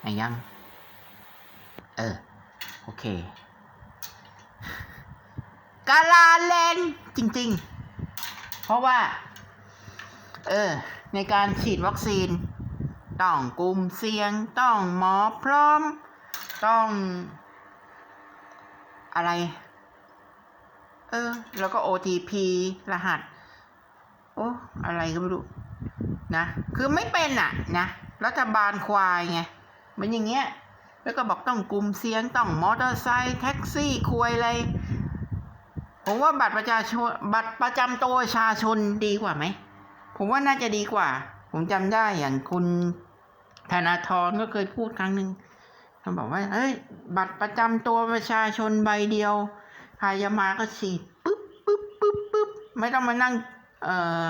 ไหนยัง เออ โอเคกาลาเลนจริง ๆ เพราะว่า เออ ในการฉีดวัคซีน ต้องกลุ่มเสี่ยง ต้องหมอพร้อม ต้อง อะไร เออ แล้วก็ OTP รหัส โอ้ อะไรก็ไม่รู้ นะ คือไม่เป็นอะ นะ รัฐบาลควายไง มันอย่างเงี้ย แล้วก็บอกต้องกลุ่มเสียงต้องมอเตอร์ไซค์แท็กซี่ควยอะไร ผมว่าบัตรประชาชนบัตรประจำตัวประชาชนดีกว่าไหม ผมว่าน่าจะดีกว่า ผมจำได้อย่างคุณธนาธรก็เคยพูดครั้งหนึ่งเขาบอกว่าเอ้ย บัตรประจำตัวประชาชนใบเดียวใครจะมาก็ฉีดปึ๊บปึ๊บปึ๊บปึ๊บไม่ต้องมานั่งเอ่อ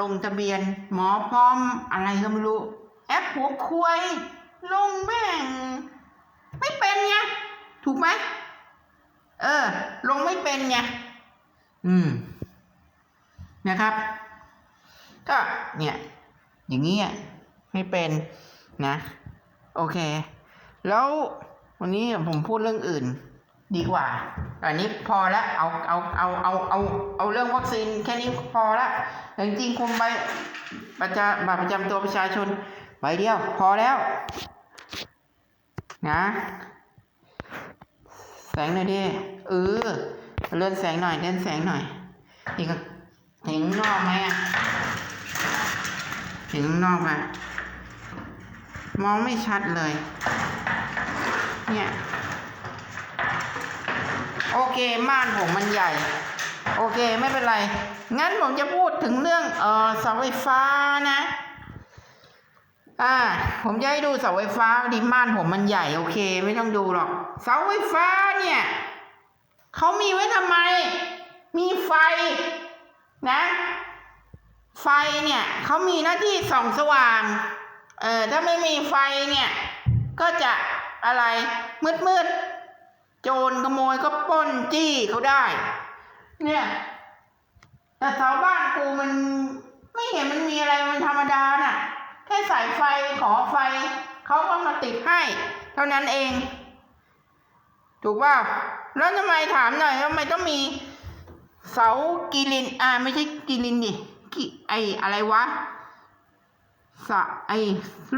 ลงทะเบียนหมอพร้อมอะไรก็ไม่รู้ แอปหัวควย ลงแม่ง ไม่เป็นไงถูกไหมเออ ลงไม่เป็นไงอืม นะครับ ก็เนี่ย อย่างนี้อะไม่เป็นนะ โอเค แล้ววันนี้ผมพูดเรื่องอื่น ดีกว่าอันนี้พอแล้วเอาเอาเอาเอาเอาเอาเรื่องวัคซีนแค่นี้พอล้วแต่จริงๆคุมใบประจาบัตรประจำตัวประชาชนใบเดียว พอแล้ว นะแสงหน่อยดิเออเลื่อนแสงหน่อยเลื่อนแสงหน่อยนี่ก็เห็นข้างนอกไหมอะเห็นข้างนอกไหมมองไม่ชัดเลย เนี่ยโอเคม่านผมมันใหญ่ โอเคไม่เป็นไร งั้นผมจะพูดถึงเรื่องเออเสาไฟฟ้านะ อ่า ผมจะให้ดูเสาไฟฟ้าดิม่านผมมันใหญ่โอเค ไม่ต้องดูหรอก เสาไฟฟ้าเนี่ยเขามีไว้ทำไม มีไฟนะ ไฟเนี่ยเขามีหน้าที่ส่องสว่าง เออถ้าไม่มีไฟเนี่ย ก็จะอะไรมืดมืดโจรขโมยก็ป้นจี้เขาได้ เนี่ย แต่เสาบ้านกูมันไม่เห็นมันมีอะไรมันธรรมดาน่ะ แค่สายไฟขอไฟ เขาก็มาติดให้ เท่านั้นเอง ถูกป่าแล้วทำไมถามหน่อยทำไมต้องมีเสากีลินอ่าไม่ใช่กีลินดิกิไออะไรวะสะไอ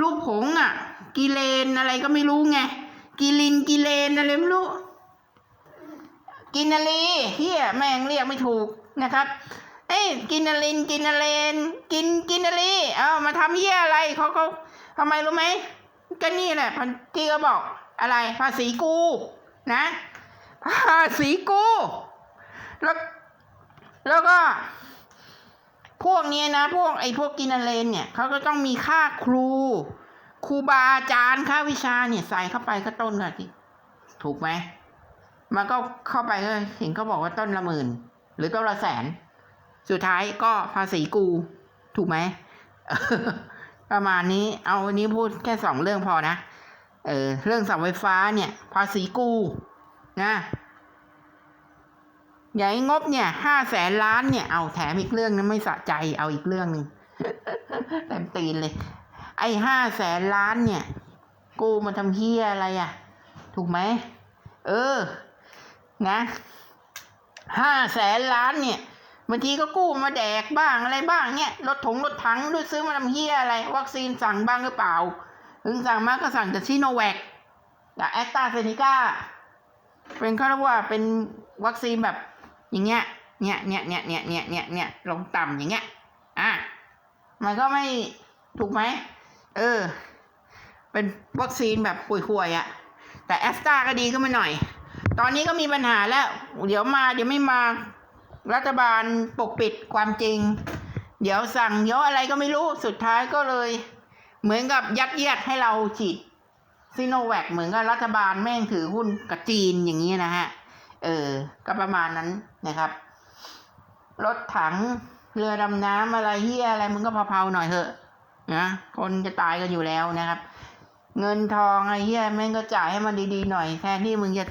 ลูกผงอะ กีเลนอะไรก็ไม่รู้ไงกีลินกีเลนอะไรไม่รู้กินนาลีเฮียแม่งเรียกไม่ถูกนะครับ กินนาลินกินนาเลนกินกินนาลีเอามาทำเฮียอะไรเขาเขาทำไมรู้ไหมก็นี่แหละพันที่เขาบอกอะไร ภาษีกู นะภาษีกูแล้วแล้วก็ พวกนี้นะ พวกไอ้พวกกินนาเลนเนี่ยเขาก็ต้องมีค่าครู ครูบาอาจารย์ค่าวิชาเนี่ยใส่เข้าไปก็ต้นละทีถูกไหมมันก็เข้าไปก็เห็นเขาบอกว่าต้นละหมื่น หรือต้นละแสน สุดท้ายก็ภาษีกู ถูกไหม ประมาณนี้ เอาวันนี้พูดแค่สองเรื่องพอนะ เออ เรื่องเสาไฟฟ้าเนี่ย ภาษีกู นะใหญ่งบเนี่ยห้าแสนล้านเนี่ย เอาแถมอีกเรื่องนึงไม่สะใจ เอาอีกเรื่องหนึ่งเต็มตีนเลย ไอ้ห้าแสนล้านเนี่ย กูมาทำเฮียอะไรอะ่ะ ถูกไหม เออ นะห้าแสนล้านเนี่ย บางทีก็กู้มาแดกบ้างอะไรบ้างเนี่ยรถถงรถถังด้วยซื้อมาทำเฮียอะไร วัคซีนสั่งบ้างหรือเปล่า ถึงสั่งมาก็สั่งแต่ซิโนแวคกับแอสตราเซเนกาเป็นเขาเรียกว่าเป็นวัคซีนแบบอย่างเงี้ยเนี่ยเนี่ยเนี่ยเนี่ยเนี่ยเนี่ยเนี่ยลงต่ำอย่างเงี้ยอะมันก็ไม่ถูกไหมเออ เป็นวัคซีนแบบป่วยๆอะ่ะแต่แอสตราก็ดีขึ้นมาหน่อย ตอนนี้ก็มีปัญหาแล้ว เดี๋ยวมาเดี๋ยวไม่มา รัฐบาลปกปิดความจริง เดี๋ยวสั่งเดี๋ยวอะไรก็ไม่รู้สุดท้ายก็เลย เหมือนกับยัดเยียดให้เราฉีดซีโนแวคเหมือนกับรัฐบาลแม่งถือหุ้นกับจีนอย่างนี้นะฮะ เออ ก็ประมาณนั้นนะครับ รถถังเรือดำน้ำอะไรเฮียอะไรมึงก็เผาๆหน่อยเถอะนะคนจะตายกันอยู่แล้วนะครับ เงินทองอะไรเฮียแม่งก็จ่ายให้มันดีๆหน่อยแทนที่มึงจะ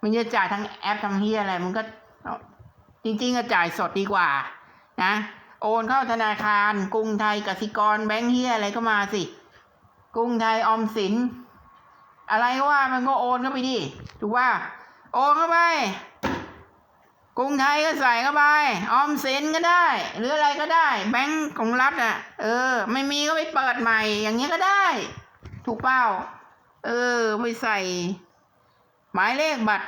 มึงจะจ่ายทั้งแอปทั้งเฮียอะไรมึงก็ จริงๆก็จ่ายสดดีกว่า นะ โอนเข้าธนาคาร กรุงไทยกสิกรแบงค์เฮียอะไรก็มาสิ กรุงไทยออมสิน อะไรก็ว่ามันก็โอนเข้าไปดิถูกว่า โอนเข้าไป กรุงไทยก็ใส่เข้าไป ออมสินก็ได้ หรืออะไรก็ได้ แบงก์ของรัฐอะ เออ ไม่มีก็ไปเปิดใหม่ อย่างเงี้ยก็ได้ ถูกเปล่าเออ ไปใส่ หมายเลขบัตร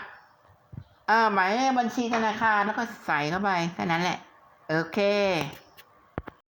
เออหมายเลขบัญชีธนาคารแล้วก็ใส่เข้าไปแค่นั้นแหละ โอเค